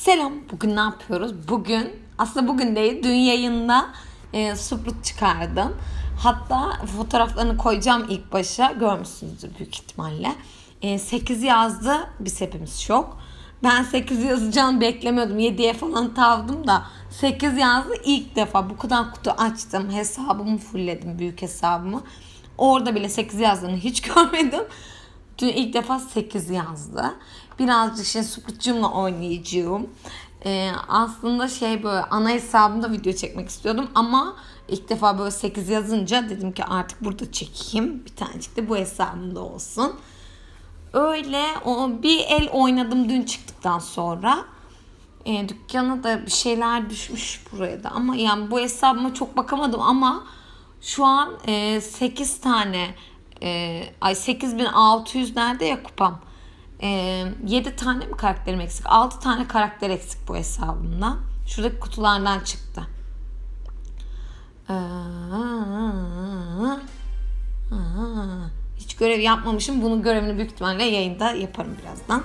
Selam. Bugün ne yapıyoruz? Bugün aslında bugün değil dün yayında e, Sprut çıkardım. Hatta fotoğraflarını koyacağım ilk başa. Görmüşsünüzdür büyük ihtimalle. E, 8 yazdı. Biz hepimiz şok. Ben 8 yazacağını beklemiyordum. 7'ye falan tavdım da 8 yazdı. ilk defa bu kadar kutu açtım. Hesabımı fullledim. Büyük hesabımı. Orada bile 8 yazdığını hiç görmedim. Dün ilk defa 8 yazdı. Birazcık şimdi Sukut'cumla oynayacağım. Ee, aslında şey böyle ana hesabımda video çekmek istiyordum ama ilk defa böyle 8 yazınca dedim ki artık burada çekeyim. Bir tanecik de bu hesabımda olsun. Öyle o bir el oynadım dün çıktıktan sonra. E, dükkana da bir şeyler düşmüş buraya da ama yani bu hesabıma çok bakamadım ama şu an e, 8 tane e, ay 8600 nerede ya kupam? E, 7 tane mi karakterim eksik? 6 tane karakter eksik bu hesabımda. Şuradaki kutulardan çıktı. Ee, hiç görev yapmamışım. Bunun görevini büyük ihtimalle yayında yaparım birazdan.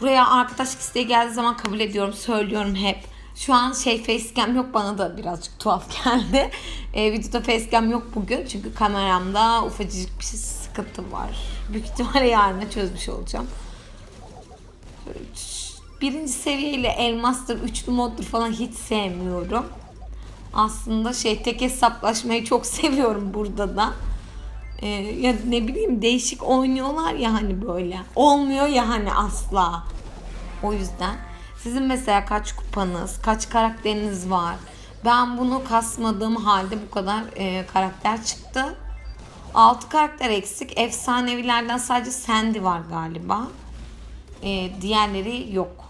Buraya arkadaşlık isteği geldiği zaman kabul ediyorum, söylüyorum hep. Şu an şey facecam yok bana da birazcık tuhaf geldi. E, videoda facecam yok bugün çünkü kameramda ufacık bir şey sıkıntı var. Büyük ihtimalle yarına çözmüş olacağım. Birinci seviyeyle elmastır, üçlü moddur falan hiç sevmiyorum. Aslında şey tek hesaplaşmayı çok seviyorum burada da. Ee, ya ne bileyim değişik oynuyorlar ya hani böyle. Olmuyor ya hani asla. O yüzden sizin mesela kaç kupanız, kaç karakteriniz var? Ben bunu kasmadığım halde bu kadar e, karakter çıktı. 6 karakter eksik. Efsanevilerden sadece Sandy var galiba. E, diğerleri yok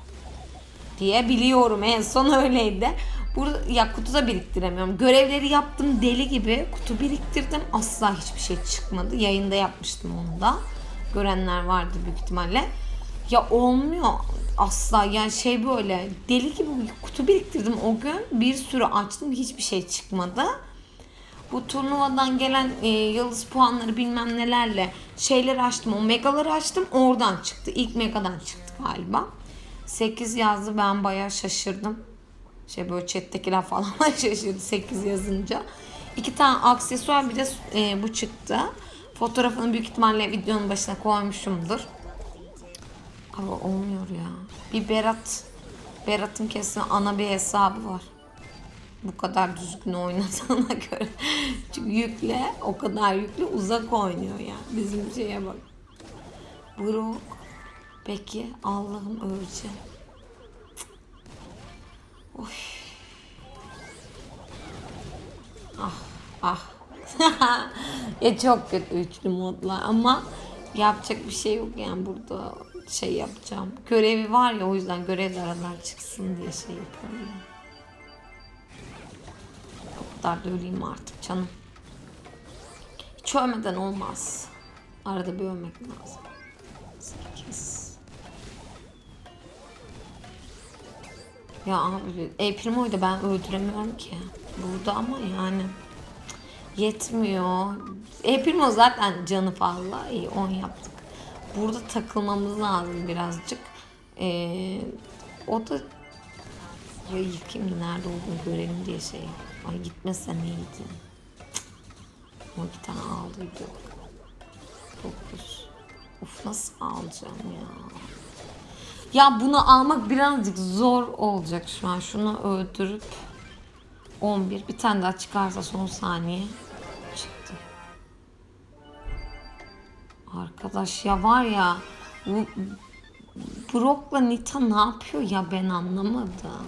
diye biliyorum. En son öyleydi. Burada ya kutuda biriktiremiyorum. Görevleri yaptım deli gibi. Kutu biriktirdim. Asla hiçbir şey çıkmadı. Yayında yapmıştım onu da. Görenler vardı büyük ihtimalle. Ya olmuyor asla. Yani şey böyle deli gibi kutu biriktirdim o gün. Bir sürü açtım. Hiçbir şey çıkmadı. Bu turnuvadan gelen e, yıldız puanları bilmem nelerle şeyleri açtım. O megaları açtım. Oradan çıktı. İlk megadan çıktı galiba. 8 yazdı. Ben bayağı şaşırdım. Şey böyle chat'tekiler falan şaşırdı 8 yazınca. İki tane aksesuar bir de e, bu çıktı. Fotoğrafını büyük ihtimalle videonun başına koymuşumdur. Ama olmuyor ya. Bir Berat. Berat'ın kesin ana bir hesabı var. Bu kadar düzgün oynadığına göre. Çünkü yükle o kadar yükle uzak oynuyor ya. Bizim şeye bak. Brock. Peki Allah'ım öleceğim. Oy. Ah ah. ya çok kötü üçlü modlar ama yapacak bir şey yok yani burada şey yapacağım. Görevi var ya o yüzden aralar çıksın diye şey yapıyorum yani. Kadar da öleyim artık canım. Hiç ölmeden olmaz. Arada bir ölmek lazım. Sekiz. Ya abi El Primo'yu ben öldüremiyorum ki. Burada ama yani yetmiyor. Primo zaten canı fazla. İyi 10 yaptık. Burada takılmamız lazım birazcık. Ee, o da ya yıkayım nerede olduğunu görelim diye şey. Ay gitmesen iyiydi. O iki tane aldıydı. Dokuz. Of nasıl alacağım ya. Ya bunu almak birazcık zor olacak şu an. Şunu öldürüp 11 bir tane daha çıkarsa son saniye çıktı. Arkadaş ya var ya bu Brock'la Nita ne yapıyor ya ben anlamadım.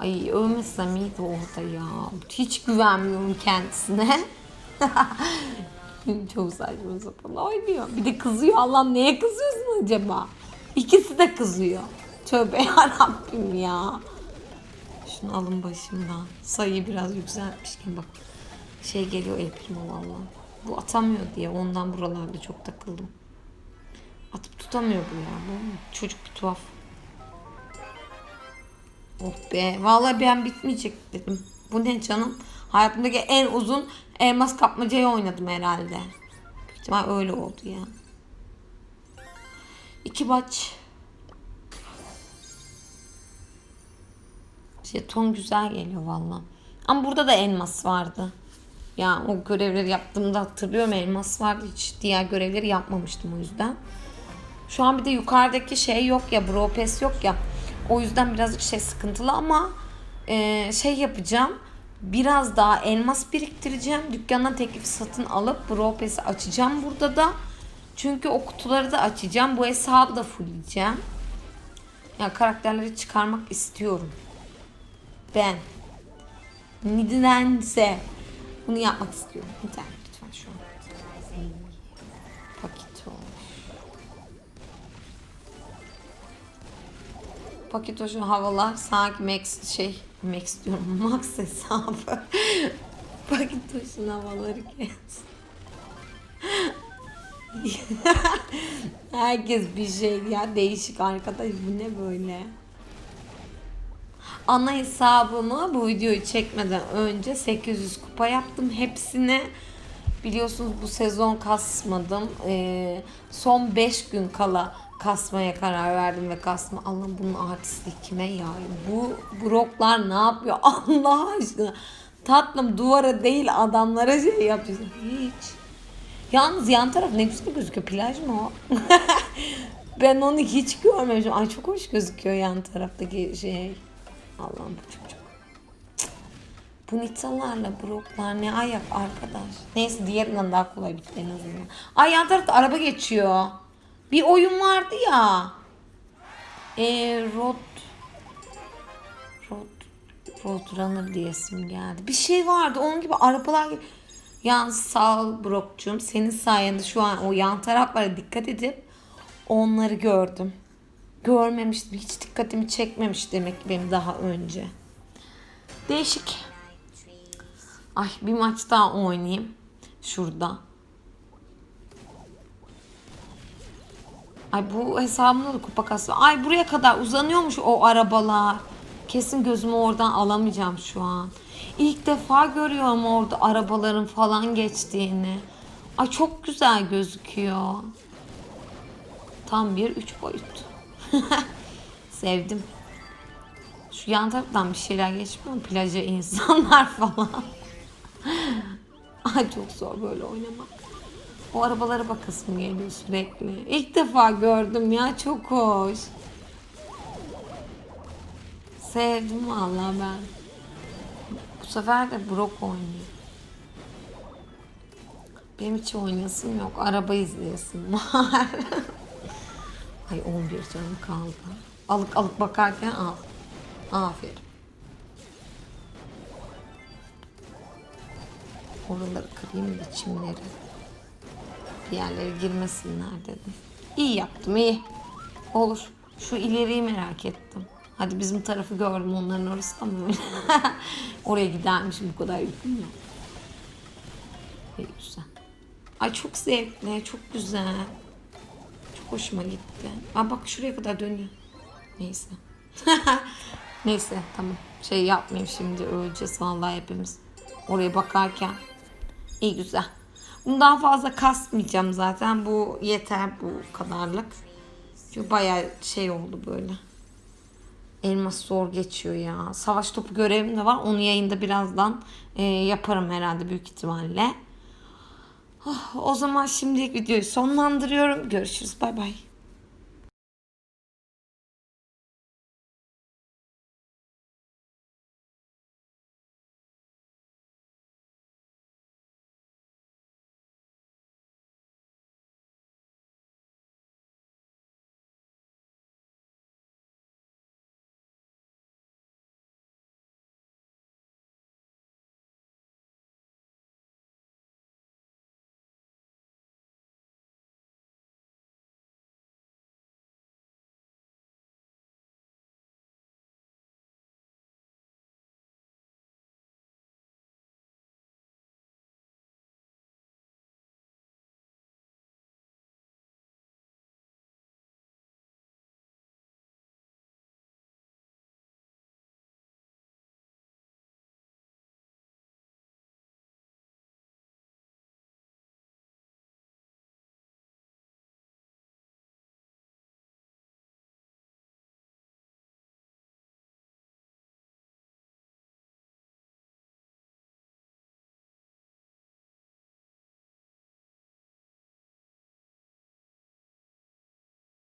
Ay övmesem iyiydi orada ya. Hiç güvenmiyorum kendisine. Çok saçma sapan oynuyor. Bir de kızıyor. Allah'ım neye kızıyorsun acaba? İkisi de kızıyor. Tövbe yarabbim ya. Şunu alın başımdan. Sayıyı biraz yükseltmişken bak. Şey geliyor el primo valla. Bu atamıyor diye ondan buralarda çok takıldım. Atıp tutamıyor bu ya. Bu çocuk bir tuhaf. Oh be. Vallahi ben bitmeyecek dedim. Bu ne canım? Hayatımdaki en uzun elmas kapmacayı oynadım herhalde. İhtimal öyle oldu ya. İki baç. Jeton güzel geliyor valla. Ama burada da elmas vardı. Ya o görevleri yaptığımda hatırlıyorum elmas vardı. Hiç diğer görevleri yapmamıştım o yüzden. Şu an bir de yukarıdaki şey yok ya Bro Pass yok ya. O yüzden birazcık şey sıkıntılı ama e, şey yapacağım. Biraz daha elmas biriktireceğim. Dükkandan teklifi satın alıp Pass'i açacağım burada da. Çünkü o kutuları da açacağım. Bu hesabı da fullleyeceğim. Ya karakterleri çıkarmak istiyorum. Ben. Nedense bunu yapmak istiyorum. İnternet lütfen şu an. Paket şu havalar sanki Max şey Max diyorum Max hesabı. Paketoş'un havaları kes. Herkes bir şey ya değişik arkadaş bu ne böyle? Ana hesabımı bu videoyu çekmeden önce 800 kupa yaptım. Hepsini biliyorsunuz bu sezon kasmadım. Ee, son 5 gün kala kasmaya karar verdim ve kasma. Allah'ım bunun artistliği kime ya? Bu broklar ne yapıyor Allah aşkına? Tatlım duvara değil adamlara şey yapıyorsun. Hiç. Yalnız yan taraf ne güzel gözüküyor. Plaj mı o? ben onu hiç görmemişim. Ay çok hoş gözüküyor yan taraftaki şey. Allah'ım bu çocuk. Bu nitalarla broklar ne ayak arkadaş. Neyse diğerinden daha kolay bitti en azından. Ay yan tarafta araba geçiyor. Bir oyun vardı ya. Eee Rod Rod Roadrunner diyesim geldi. Bir şey vardı onun gibi arabalar gibi. Yalnız sağ ol Brok'cum. Senin sayende şu an o yan taraflara dikkat edip onları gördüm. Görmemiştim. Hiç dikkatimi çekmemiş demek ki benim daha önce. Değişik. Ay bir maç daha oynayayım. Şurada. Ay bu hesabımda da kupa kası. Ay buraya kadar uzanıyormuş o arabalar. Kesin gözümü oradan alamayacağım şu an. İlk defa görüyorum orada arabaların falan geçtiğini. Ay çok güzel gözüküyor. Tam bir üç boyut. Sevdim. Şu yan taraftan bir şeyler geçmiyor mu? Plaja insanlar falan. Ay çok zor böyle oynamak. O arabalara bakasım geliyor sürekli. İlk defa gördüm ya çok hoş. Sevdim vallahi ben. Bu sefer de Brock oynuyor. Benim hiç oynasım yok. Araba izleyesim var. Ay 11 canım kaldı. Alık alık bakarken al. Aferin. Oraları kırayım da yerlere girmesinler dedim. İyi yaptım iyi. Olur. Şu ileriyi merak ettim. Hadi bizim tarafı gördüm onların orası da mı öyle? Oraya gidermişim bu kadar yüküm yok. İyi güzel. Ay çok zevkli, çok güzel. Çok hoşuma gitti. Aa bak şuraya kadar dönüyor. Neyse. Neyse tamam. Şey yapmayayım şimdi öleceğiz vallahi hepimiz. Oraya bakarken. İyi güzel. Bunu daha fazla kasmayacağım zaten. Bu yeter bu kadarlık. Çünkü bayağı şey oldu böyle. Elmas zor geçiyor ya. Savaş topu görevim de var. Onu yayında birazdan e, yaparım herhalde büyük ihtimalle. Oh, o zaman şimdilik videoyu sonlandırıyorum. Görüşürüz. Bay bay.